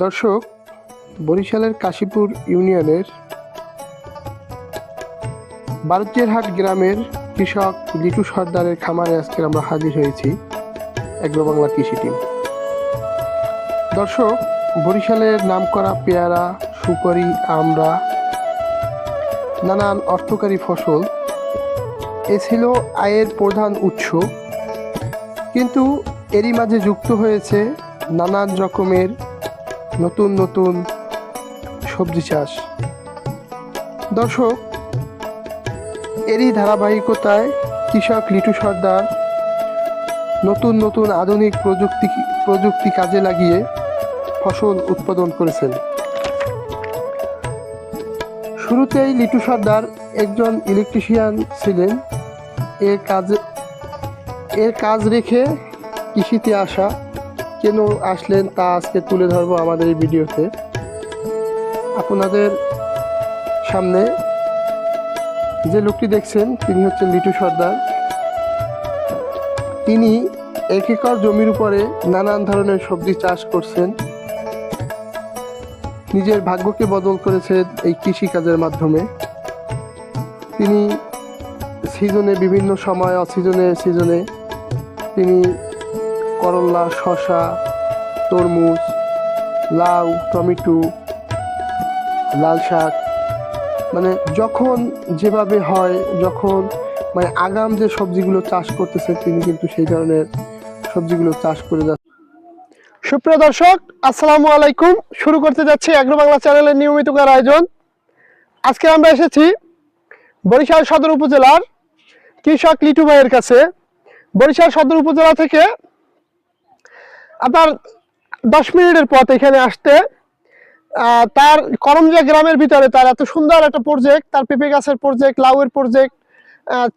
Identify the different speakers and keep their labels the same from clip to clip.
Speaker 1: দর্শক, বরিশালের কাশীপুর ইউনিয়নের বারুজ্যেরহাট গ্রামের কৃষক লিটু সর্দারের খামারে আজকে আমরা হাজির হয়েছি বাংলা কৃষি টিম। দর্শক, বরিশালের নামকরা পেয়ারা, সুপারি আমরা নানান অর্থকারী ফসল এ ছিল আয়ের প্রধান উৎস। কিন্তু এরই মাঝে যুক্ত হয়েছে নানান রকমের নতুন নতুন সবজি চাষ। দর্শক, এরই ধারাবাহিকতায় কৃষক লিটু সর্দার নতুন নতুন আধুনিক প্রযুক্তি প্রযুক্তি কাজে লাগিয়ে ফসল উৎপাদন করেছেন। শুরুতেই লিটু সর্দার একজন ইলেকট্রিশিয়ান ছিলেন। এর কাজ এর কাজ রেখে কৃষিতে আসা কেন আসলেন তা আজকে তুলে ধরবো আমাদের এই ভিডিওতে। আপনাদের সামনে যে লোকটি দেখছেন, তিনি হচ্ছেন লিটু সর্দার। তিনি এক একর জমির উপরে নানান ধরনের সবজি চাষ করছেন। নিজের ভাগ্যকে বদল করেছেন এই কৃষিকাজের মাধ্যমে। তিনি সিজনে বিভিন্ন সময়, অসিজনে, সিজনে তিনি করল্লা শসা, তরমুজ, লাউ, টমেটো, লাল শাক। মানে যখন যেভাবে হয়, যখন মানে আগাম যে সবজিগুলো চাষ করতেছে, তিনি কিন্তু সেই ধরনের সবজিগুলো চাষ করে যাচ্ছে। সুপ্রিয় দর্শক, আসসালামু আলাইকুম। শুরু করতে যাচ্ছি অ্যাগ্রো বাংলা চ্যানেলের নিয়মিতকার আয়োজন। আজকে আমরা এসেছি বরিশাল সদর উপজেলার কৃষক লিটু ভাইয়ের কাছে। বরিশাল সদর উপজেলা থেকে আপনার দশ মিনিটের পথ এখানে আসতে তার করমজা গ্রামের ভিতরে তার এত সুন্দর একটা প্রজেক্ট তার পেঁপে গাছের প্রজেক্ট লাউয়ের প্রজেক্ট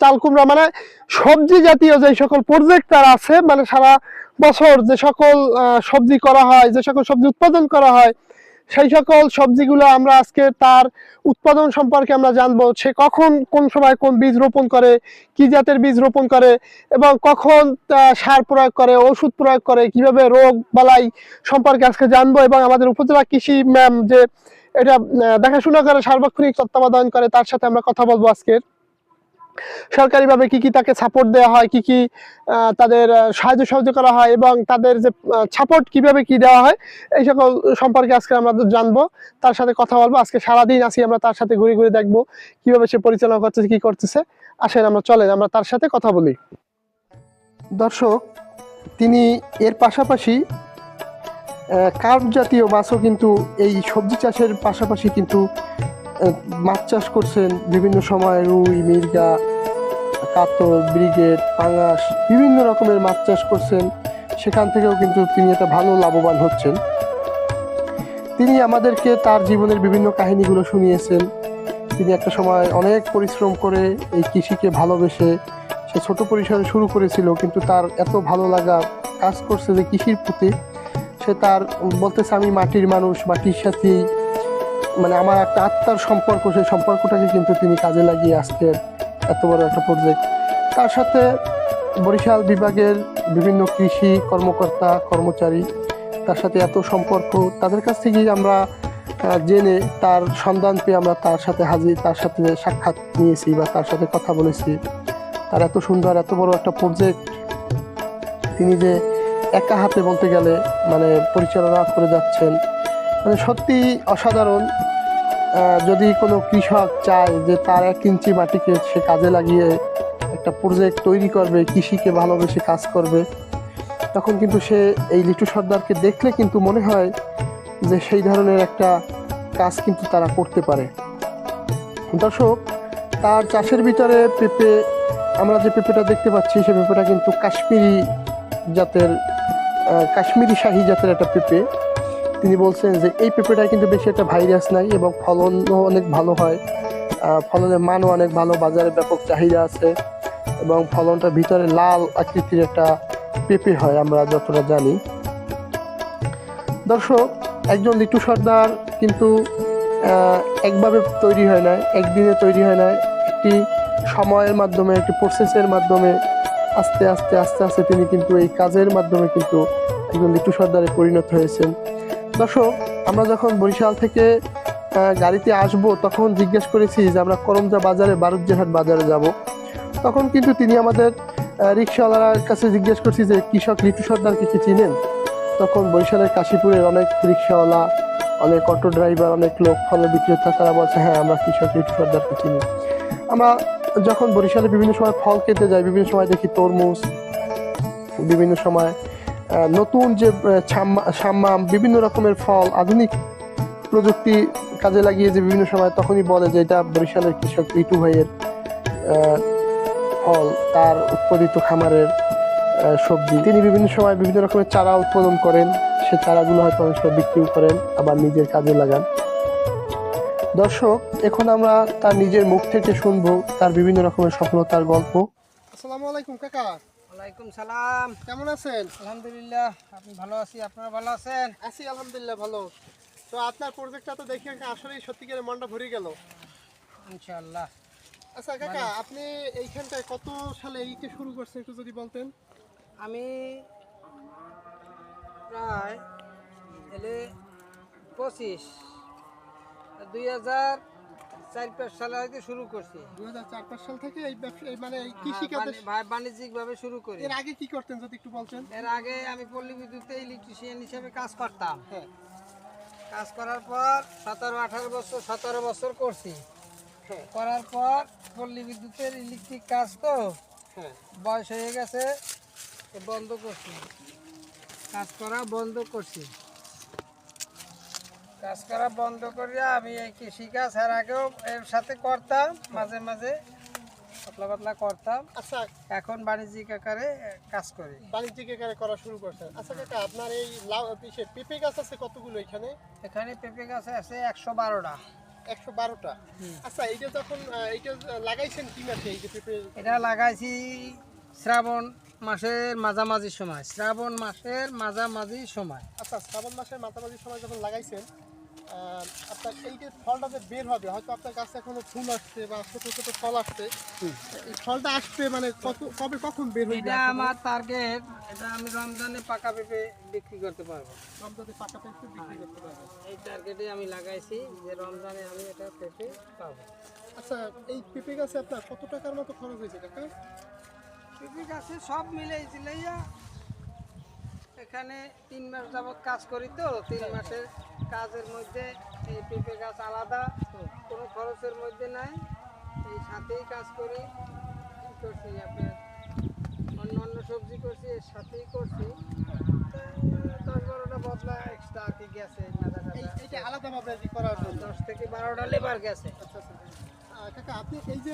Speaker 1: চাল কুমড়া মানে সবজি জাতীয় যে সকল প্রজেক্ট তার আছে মানে সারা বছর যে সকল সবজি করা হয়, যে সকল সবজি উৎপাদন করা হয় সেই সকল সবজিগুলো আমরা আজকে তার উৎপাদন সম্পর্কে আমরা জানব, সে কখন কোন সময় কোন বীজ রোপণ করে, কি জাতের বীজ রোপণ করে এবং কখন সার প্রয়োগ করে, ওষুধ প্রয়োগ করে, কীভাবে রোগ বালাই সম্পর্কে আজকে জানব এবং আমাদের উপজেলা কৃষি ম্যাম যে এটা দেখাশোনা করে, সার্বক্ষণিক তত্ত্বাবধান করে, তার সাথে আমরা কথা বলব আজকের। সরকারিভাবে কি কি তাকে সাপোর্ট দেওয়া হয়, কি কি তাদের সাহায্য সহযোগ করা হয় এবং তাদের যে সাপোর্ট কীভাবে কি দেওয়া হয়, এই সকল সম্পর্কে আজকে আমরা জানব। তার সাথে কথা বলব। আজকে সারাদিন আসি আমরা তার সাথে ঘুরে ঘুরে দেখব কীভাবে সে পরিচালনা করতেছে, কি করতেছে। আসেন আমরা চলেন, আমরা তার সাথে কথা বলি। দর্শক, তিনি এর পাশাপাশি কার্প জাতীয় মাছও কিন্তু এই সবজি চাষের পাশাপাশি কিন্তু মাছ চাষ করছেন বিভিন্ন সময় রুই, মির্গা, কাতল, ব্রিগেড, পাঙাশ, বিভিন্ন রকমের মাছ চাষ করছেন। সেখান থেকেও কিন্তু তিনি একটা ভালো লাভবান হচ্ছেন। তিনি আমাদেরকে তার জীবনের বিভিন্ন কাহিনীগুলো শুনিয়েছেন। তিনি একটা সময় অনেক পরিশ্রম করে এই কৃষিকে ভালোবেসে সে ছোট পরিসরে শুরু করেছিল, কিন্তু তার এত ভালো লাগা কাজ করছে যে কৃষির প্রতি, সে তার বলতেছে, আমি মাটির মানুষ, মাটির সাথেই মানে আমার একটা আত্মার সম্পর্ক, সেই সম্পর্কটাকে কিন্তু তিনি কাজে লাগিয়ে আজকে এত বড় একটা প্রজেক্ট তার সাথে বরিশাল বিভাগের বিভিন্ন কৃষি কর্মকর্তা, কর্মচারী, তার সাথে এত সম্পর্ক, তাদের কাছ থেকেই আমরা জেনে তার সন্ধান পেয়ে আমরা তার সাথে হাজির, তার সাথে সাক্ষাৎ নিয়েছি বা তার সাথে কথা বলেছি। তার এত সুন্দর, এত বড় একটা প্রজেক্ট তিনি যে একা হাতে বলতে গেলে মানে পরিচালনা করে যাচ্ছেন। মানে সত্যি অসাধারণ। যদি কোনো কৃষক চায় যে তার এক ইঞ্চি মাটিকে সে কাজে লাগিয়ে একটা প্রজেক্ট তৈরি করবে, কৃষিকে ভালোবেসে কাজ করবে, তখন কিন্তু সে এই লিটু সর্দারকে দেখলে কিন্তু মনে হয় যে সেই ধরনের একটা কাজ কিন্তু তারা করতে পারে। দর্শক, তার চাষের ভিতরে পেঁপে, আমরা যে পেঁপেটা দেখতে পাচ্ছি, সে পেঁপেটা কিন্তু কাশ্মীরি জাতের কাশ্মীরি শাহী জাতের একটা পেঁপে। তিনি বলছেন যে, এই পেঁপেটা কিন্তু বেশি একটা ভাইরাস নাই এবং ফলনও অনেক ভালো হয়। ফলনের মানও অনেক ভালো, বাজারে ব্যাপক চাহিদা আছে এবং ফলনটা ভিতরে লাল আকৃতির একটা পেঁপে হয়, আমরা যতটা জানি। দর্শক, একজন লিটু সর্দার কিন্তু একভাবে তৈরি হয় না একদিনে তৈরি হয় না একটি সময়ের মাধ্যমে, একটি প্রসেসের মাধ্যমে আস্তে আস্তে আস্তে আস্তে তিনি কিন্তু এই কাজের মাধ্যমে কিন্তু একজন লিটু সর্দারে পরিণত হয়েছেন।
Speaker 2: দর্শক, আমরা যখন বরিশাল থেকে গাড়িতে আসব, তখন জিজ্ঞেস করেছি যে আমরা করমজা বাজারে বারুজ্জাহাট বাজারে যাব। তখন কিন্তু তিনি আমাদের রিক্সাওয়ালার কাছে জিজ্ঞেস করছি যে, কৃষক ঋতু সর্দারকে কি চিনেন? তখন বরিশালের কাশীপুরের অনেক রিক্সাওয়ালা, অনেক অটো ড্রাইভার, অনেক লোক ফল বিক্রেতা, তারা বলছে হ্যাঁ আমরা কৃষক ঋতু সর্দারকে চিনি। আমরা যখন বরিশালে বিভিন্ন সময় ফল খেতে যাই, বিভিন্ন সময় দেখি তরমুজ, বিভিন্ন সময় নতুন যে সাম্মাম, বিভিন্ন রকমের ফল, আধুনিক প্রযুক্তি কাজে লাগিয়ে যে বিভিন্ন সময় তখনই বলে যে এটা বরিশালের কৃষক ঋতু ভাইয়ের ফল, তার উৎপাদিত খামারের সবজি। তিনি বিভিন্ন সময় বিভিন্ন রকমের চারা উৎপাদন করেন। সে চারাগুলো হয়তো অনেক সময় বিক্রিও করেন, আবার নিজের কাজে লাগান। দর্শক, এখন আমরা তার নিজের মুখ থেকে শুনব, তার বিভিন্ন রকমের সফলতার গল্প। আসসালামু আলাইকুম, কাকা।
Speaker 3: ওয়ালাইকুম সালাম।
Speaker 2: কেমন আছেন?
Speaker 3: আলহামদুলিল্লাহ আপনি ভালো আছি। আপনারা ভালো আছেন?
Speaker 2: আছি আলহামদুলিল্লাহ ভালো। তো আপনার প্রজেক্টটা তো দেখে আসলেই সত্যিকারের মনটা ভরে গেল।
Speaker 3: ইনশাআল্লাহ।
Speaker 2: আচ্ছা কাকা আপনি এইখানটায় কত সালে এইটা শুরু করছেন একটু যদি বলতেন?
Speaker 3: আমি প্রায় এলে পঁচিশ দুই হাজার চার পাঁচ সালে হয়তো শুরু করছি।
Speaker 2: হাজার চার পাঁচ সাল থেকে এই ব্যবসা মানে এই
Speaker 3: বাণিজ্যিকভাবে শুরু করি।
Speaker 2: এর আগে কি করতেন যদি একটু বলতেন?
Speaker 3: এর আগে আমি পল্লী বিদ্যুতে ইলেকট্রিশিয়ান হিসেবে কাজ করতাম।
Speaker 2: হ্যাঁ।
Speaker 3: কাজ করার পর সতেরো আঠারো বছর সতেরো বছর করছি।
Speaker 2: হ্যাঁ।
Speaker 3: করার পর পল্লী বিদ্যুতের ইলেকট্রিক কাজ তো
Speaker 2: হ্যাঁ।
Speaker 3: বয়স হয়ে গেছে বন্ধ করছি। কাজ করা বন্ধ করছি। কাজ করা বন্ধ করিয়া আমি এই কৃষিকাজ এর আগেও এর সাথে করতাম মাঝে মাঝে পাতলা পাতলা করতাম।
Speaker 2: আচ্ছা।
Speaker 3: এখন বাণিজ্যিক আকারে কাজ করি।
Speaker 2: বাণিজ্যিক আকারে করা শুরু করছেন। আচ্ছা কাকা আপনার এই লাউ পেঁপে গাছ আছে কতগুলো এখানে?
Speaker 3: এখানে পেঁপে গাছ আছে একশো বারোটা।
Speaker 2: একশো বারোটা? আচ্ছা এইটা যখন এইটা লাগাইছেন কি মাসে এই যে পেঁপে?
Speaker 3: এটা লাগাইছি শ্রাবণ মাসের মাঝামাঝি সময়। শ্রাবণ মাসের মাঝামাঝি সময়।
Speaker 2: আচ্ছা শ্রাবণ মাসের মাঝামাঝি সময় যখন লাগাইছেন আপনার এই যে ফলটা যে বের হবে হয়তো আপনার গাছে এখনও ফুল আসছে বা ছোট ছোট ফল আসছে এই ফলটা আসবে মানে কত কবে কখন বের হইবে
Speaker 3: এটা আমার টার্গেট এটা আমি রমজানে পাকা পেঁপে বিক্রি করতে পারব।
Speaker 2: রমজানে পাকা পেঁপে বিক্রি করতে পারবেন
Speaker 3: এই টার্গেটে আমি লাগাইছি যে রমজানে আমি এটা পেঁপে পাবো।
Speaker 2: আচ্ছা এই পেঁপে গাছে আপনার কত টাকার মতো খরচ হয়েছে কাকা?
Speaker 3: পেঁপে গাছে সব মিলে চিলাইয়া এখানে তিন মাস যাবত কাজ করি তো তিন মাসের কাজের মধ্যে এই পেঁপে গাছ আলাদা কোনো খরচের মধ্যে নাই। এই সাথেই কাজ করি করছি আপনার? অন্য অন্য সবজি করছি এর সাথেই করছি। দশ বারোটা বদলা এক্সট্রা কি গেছে
Speaker 2: এইটা আলাদাভাবে করার জন্য?
Speaker 3: দশ থেকে বারোটা লেবার গেছে।
Speaker 2: আচ্ছা আচ্ছা। কাকা আপনি এই যে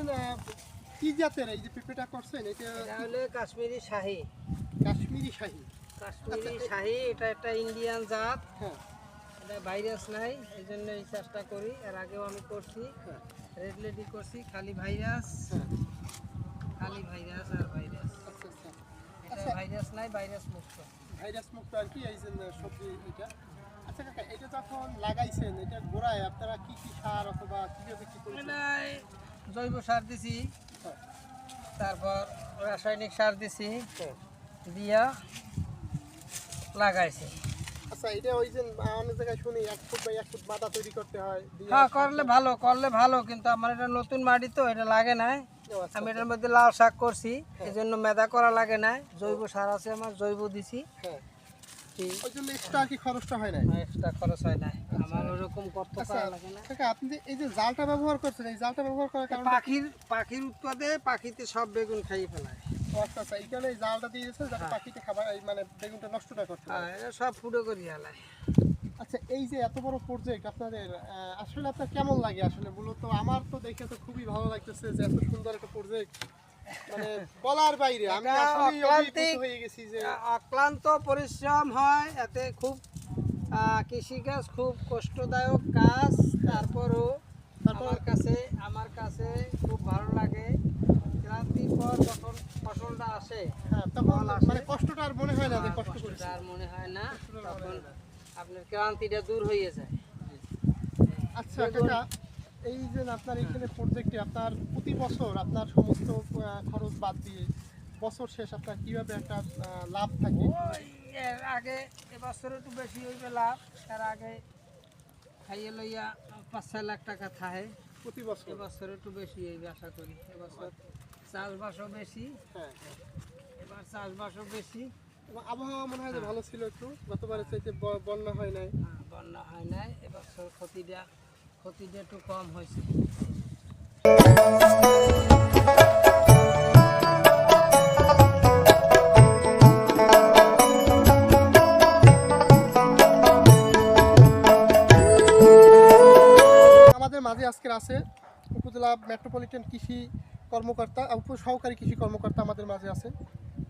Speaker 2: কি জাতের এই যে পেঁপেটা করছেন এটা
Speaker 3: এটা হলো কাশ্মীরি শাহি।
Speaker 2: কাশ্মীরি শাহী।
Speaker 3: কাশ্মীরি শাহি এটা একটা ইন্ডিয়ান জাত।
Speaker 2: হ্যাঁ।
Speaker 3: এটা ভাইরাস নাই এই জন্য এই চাষটা করি। এর আগেও আমি করছি
Speaker 2: হ্যাঁ।
Speaker 3: রেড লেডি করছি খালি ভাইরাস
Speaker 2: হ্যাঁ।
Speaker 3: খালি ভাইরাস আর ভাইরাস
Speaker 2: আচ্ছা আচ্ছা।
Speaker 3: এটা
Speaker 2: আচ্ছা।
Speaker 3: ভাইরাস নাই ভাইরাস মুক্ত।
Speaker 2: ভাইরাস মুক্ত আর কি এই সবজি এটা। আচ্ছা কাকা এটা যখন লাগাইছেন এটা গোড়ায় আপনারা কি কি সার অথবা কীভাবে কি
Speaker 3: জৈব সার দিছি
Speaker 2: হ্যাঁ,
Speaker 3: তারপর রাসায়নিক সার দিছি
Speaker 2: হ্যাঁ।
Speaker 3: দিয়া লাগাইছি।
Speaker 2: আচ্ছা এটা ওই যে আহ, অনেক জায়গায় শুনি এক ফুট বাই এক ফুট মাথা তৈরি করতে হয়
Speaker 3: হ্যাঁ করলে ভালো করলে ভালো কিন্তু আমার এটা নতুন মাটি তো এটা লাগে না
Speaker 2: আচ্ছা,
Speaker 3: আমি এটার মধ্যে লাল শাক করছি এই জন্য মেদা করা লাগে না জৈব সার আছে আমার জৈব দিছি।
Speaker 2: হ্যাঁ। ওই জন্য এক্সট্রা কি খরচটা হয় না
Speaker 3: এক্সট্রা খরচ হয় না আমার ওরকম কত
Speaker 2: আচ্ছা
Speaker 3: করা লাগে না।
Speaker 2: আপনি যে এই যে জালটা ব্যবহার করছেন এই জালটা ব্যবহার করার কারণে
Speaker 3: পাখির পাখির উৎপাদে পাখিতে সব বেগুন খাইয়ে ফেলায়।
Speaker 2: আচ্ছা আচ্ছা এই এই জালটা দিয়ে দিয়েছে যাতে
Speaker 3: হ্যাঁ।
Speaker 2: খাবার মানে বেগুনটা নষ্ট করতে পারে।
Speaker 3: সব ফুটো করে ফেলায়
Speaker 2: আচ্ছা এই যে এত বড় প্রজেক্ট আপনাদের আসলে আপনার কেমন লাগে আসলে মূলত আমার তো দেখে তো খুবই ভালো লাগতেছে যে এত সুন্দর একটা প্রজেক্ট মানে বলার বাইরে আমি আসলে হয়ে গেছি যে
Speaker 3: অক্লান্ত পরিশ্রম হয় এতে খুব কৃষিকাজ খুব কষ্টদায়ক কাজ। তারপরও
Speaker 2: তারপর
Speaker 3: আমার কাছে আমার কাছে খুব ভালো লাগে। ক্লান্তির পর যখন ফসলটা আসে
Speaker 2: হ্যাঁ তখন মানে কষ্টটা আর মনে হয় না যে কষ্ট করেছি।
Speaker 3: আর মনে হয় না তখন আপনার ক্লান্তিটা দূর হয়ে যায়।
Speaker 2: আচ্ছা কাকা এই যে আপনার এখানে প্রজেক্টে আপনার প্রতি বছর আপনার সমস্ত খরচ বাদ দিয়ে বছর শেষ আপনার কীভাবে একটা লাভ থাকে?
Speaker 3: এর আগে এবছর একটু বেশি হইবে লাভ। এর আগে খাইয়ে লইয়া পাঁচ ছয় লাখ টাকা থাহে।
Speaker 2: প্রতি বছর?
Speaker 3: এবছর একটু বেশি হইবে আশা করি। এবছর চাষবাসও বেশি।
Speaker 2: হ্যাঁ।
Speaker 3: এবার চাষবাসও বেশি।
Speaker 2: আবহাওয়া মনে হয় যে ভালো ছিল একটু গতবারের চাইতে বন্যা হয় নাই।
Speaker 3: হ্যাঁ, বন্যা হয় নাই। এবছর ক্ষতিটা ক্ষতিটা একটু কম হয়েছে।
Speaker 2: আমাদের মাঝে আজকের আছে উপজেলা মেট্রোপলিটন কৃষি কর্মকর্তা আহ, উপসহকারী কৃষি কর্মকর্তা আমাদের মাঝে আছে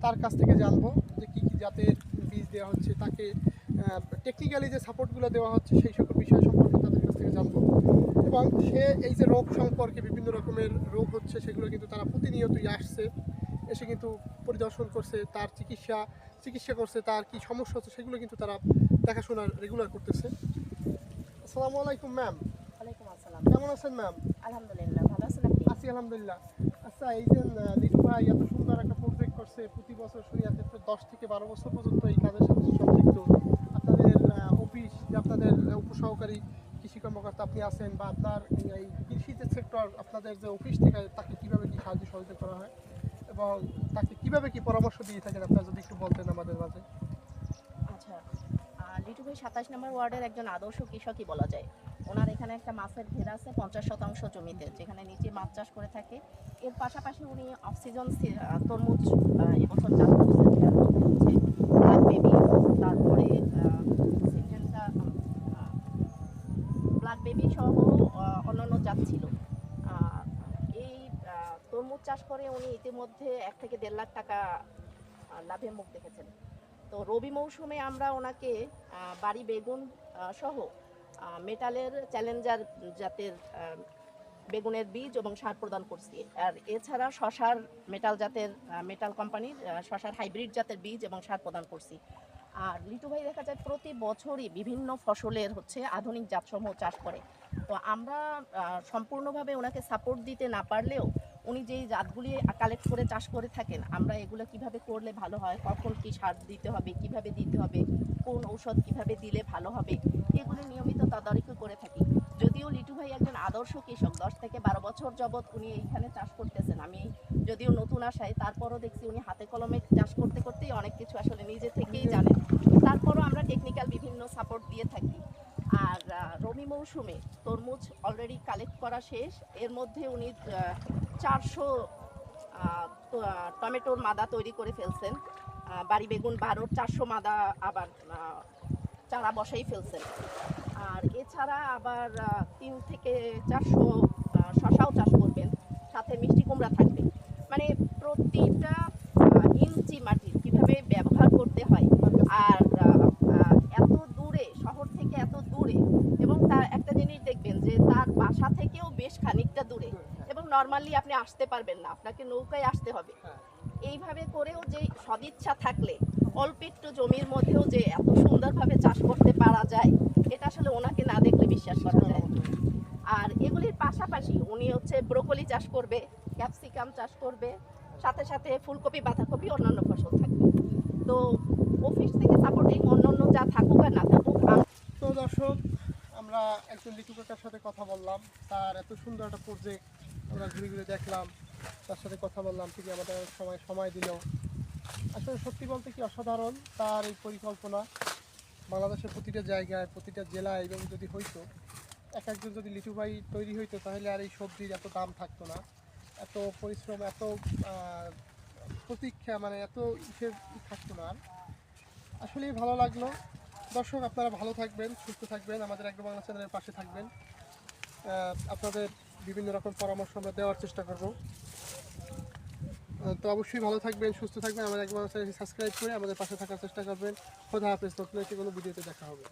Speaker 2: তার কাছ থেকে জানব যে কী কী জাতের বীজ দেওয়া হচ্ছে তাকে টেকনিক্যালি যে সাপোর্টগুলো দেওয়া হচ্ছে সেই সকল বিষয় সম্পর্কে তাদের কাছ থেকে জানব। এবং সে এই যে রোগ সম্পর্কে বিভিন্ন রকমের রোগ হচ্ছে সেগুলো কিন্তু তারা প্রতিনিয়তই আসছে। এসে কিন্তু পরিদর্শন করছে তার চিকিৎসা চিকিৎসা করছে তার কি সমস্যা হচ্ছে সেগুলো কিন্তু তারা দেখাশোনা রেগুলার করতেছে। আসসালামু আলাইকুম ম্যাম
Speaker 4: ওয়ালাইকুম আসসালাম।
Speaker 2: কেমন আছেন ম্যাম
Speaker 4: আলহামদুলিল্লাহ ভালো আছেন আপনি?
Speaker 2: আছি আলহামদুলিল্লাহ। আচ্ছা এই যে লিটু ভাই এত সুন্দর একটা প্রজেক্ট করছে, প্রতি বছর তো দশ থেকে বারো বছর পর্যন্ত এই কাজের সাথে সম্পৃক্ত। আপনাদের অফিস যে আপনাদের উপসহকারী কৃষি কর্মকর্তা আপনি আছেন বা আপনার, এই কৃষি যে সেক্টর আপনাদের যে অফিস থেকে তাকে কীভাবে কি সাহায্য সহযোগিতা করা হয় এবং তাকে কীভাবে কি পরামর্শ দিয়ে থাকেন, আপনারা যদি একটু বলতেন আমাদের মাঝে।
Speaker 4: আচ্ছা লিটু ভাই সাতাশ নম্বর ওয়ার্ডের একজন আদর্শ কৃষকই বলা যায়। ওনার এখানে একটা মাছের ঘেরা আছে, পঞ্চাশ শতাংশ জমিতে, যেখানে নিচে মাছ চাষ করে থাকে। এর পাশাপাশি উনি অক্সিজন তরমুজ এবছর চাষ হচ্ছে ব্ল্যাক বেবি, তারপরে ব্ল্যাক বেবি সহ অন্যান্য জাত ছিল। এই তরমুজ চাষ করে উনি ইতিমধ্যে এক থেকে দেড় লাখ টাকা লাভের মুখ দেখেছেন। তো রবি মৌসুমে আমরা ওনাকে বাড়ি বেগুন সহ মেটালের চ্যালেঞ্জার জাতের বেগুনের বীজ এবং সার প্রদান করছি। আর এছাড়া শশার মেটাল জাতের মেটাল কোম্পানির শশার হাইব্রিড জাতের বীজ এবং সার প্রদান করছি। আর লিটু ভাই, দেখা যায় প্রতি বছরই বিভিন্ন ফসলের হচ্ছে আধুনিক জাতসমূহ চাষ করে। তো আমরা সম্পূর্ণভাবে ওনাকে সাপোর্ট দিতে না পারলেও উনি যেই জাতগুলি কালেক্ট করে চাষ করে থাকেন, আমরা এগুলো কীভাবে করলে ভালো হয়, কখন কি সার দিতে হবে, কীভাবে দিতে হবে, কোন ঔষধ কীভাবে দিলে ভালো হবে এগুলো নিয়মিত তদারকি করে থাকি। যদিও লিটু ভাই একজন আদর্শ কৃষক, দশ থেকে বারো বছর যাবৎ উনি এইখানে চাষ করতেছেন। আমি যদিও নতুন আসায় তারপরও দেখছি উনি হাতে কলমে চাষ করতে করতেই অনেক কিছু আসলে নিজে থেকেই জানেন। তারপরও আমরা টেকনিক্যাল বিভিন্ন সাপোর্ট দিয়ে থাকি। আর রবি মৌসুমে তরমুজ অলরেডি কালেক্ট করা শেষ। এর মধ্যে উনি চারশো টমেটোর মাদা তৈরি করে ফেলছেন। বাড়ি বেগুন বারোর চারশো মাদা আবার চারা বসাই ফেলছেন। আর এছাড়া আবার তিন থেকে চারশো শশাও চাষ করবেন সাথে মিষ্টি কুমড়া থাকবে। মানে প্রতিটা ইঞ্চি মাটির কীভাবে ব্যবহার করতে হয় আর এত দূরে শহর থেকে এত দূরে এবং তার একটা জিনিস দেখবেন যে তার বাসা থেকেও বেশ খানিকটা দূরে এবং নর্মালি আপনি আসতে পারবেন না আপনাকে নৌকায় আসতে হবে।
Speaker 2: হ্যাঁ।
Speaker 4: এইভাবে করেও যে সদিচ্ছা থাকলে অল্প একটু জমির মধ্যেও যে এত সুন্দরভাবে চাষ করতে পারা যায় এটা আসলে ওনাকে না দেখলে বিশ্বাস করা যায়। আর এগুলির পাশাপাশি উনি হচ্ছে ব্রোকলি চাষ করবে ক্যাপসিকাম চাষ করবে সাথে সাথে ফুলকপি বাঁধাকপি অন্যান্য ফসল থাকবে। তো অফিস থেকে সাপোর্টিং অন্যান্য যা থাকুক আর না থাকুক
Speaker 2: তো দর্শক আমরা একজন লিটু সাথে কথা বললাম। তার এত সুন্দর একটা প্রজেক্ট আমরা ঘুরে ঘুরে দেখলাম। তার সাথে কথা বললাম তিনি আমাদের সময় সময় দিল। আসলে সত্যি বলতে কি অসাধারণ তার এই পরিকল্পনা। বাংলাদেশের প্রতিটা জায়গায়, প্রতিটা জেলায় এবং যদি হইতো, এক একজন যদি লিচু ভাই তৈরি হইতো, তাহলে আর এই সবজির এত দাম থাকতো না। এত পরিশ্রম, এত প্রতীক্ষা মানে এত ইসের থাকতো না আর। আসলেই ভালো লাগল। দর্শক, আপনারা ভালো থাকবেন, সুস্থ থাকবেন, আমাদের একদম বাংলা চ্যানেলের পাশে থাকবেন। আপনাদের বিভিন্ন রকম পরামর্শ আমরা দেওয়ার চেষ্টা করব। তো অবশ্যই ভালো থাকবেন, সুস্থ থাকবেন। আমাদের একবার সাবস্ক্রাইব করে আমাদের পাশে থাকার চেষ্টা করবেন। খোদা হাফেজ, নতুন একটি কোনো ভিডিওতে দেখা হবে।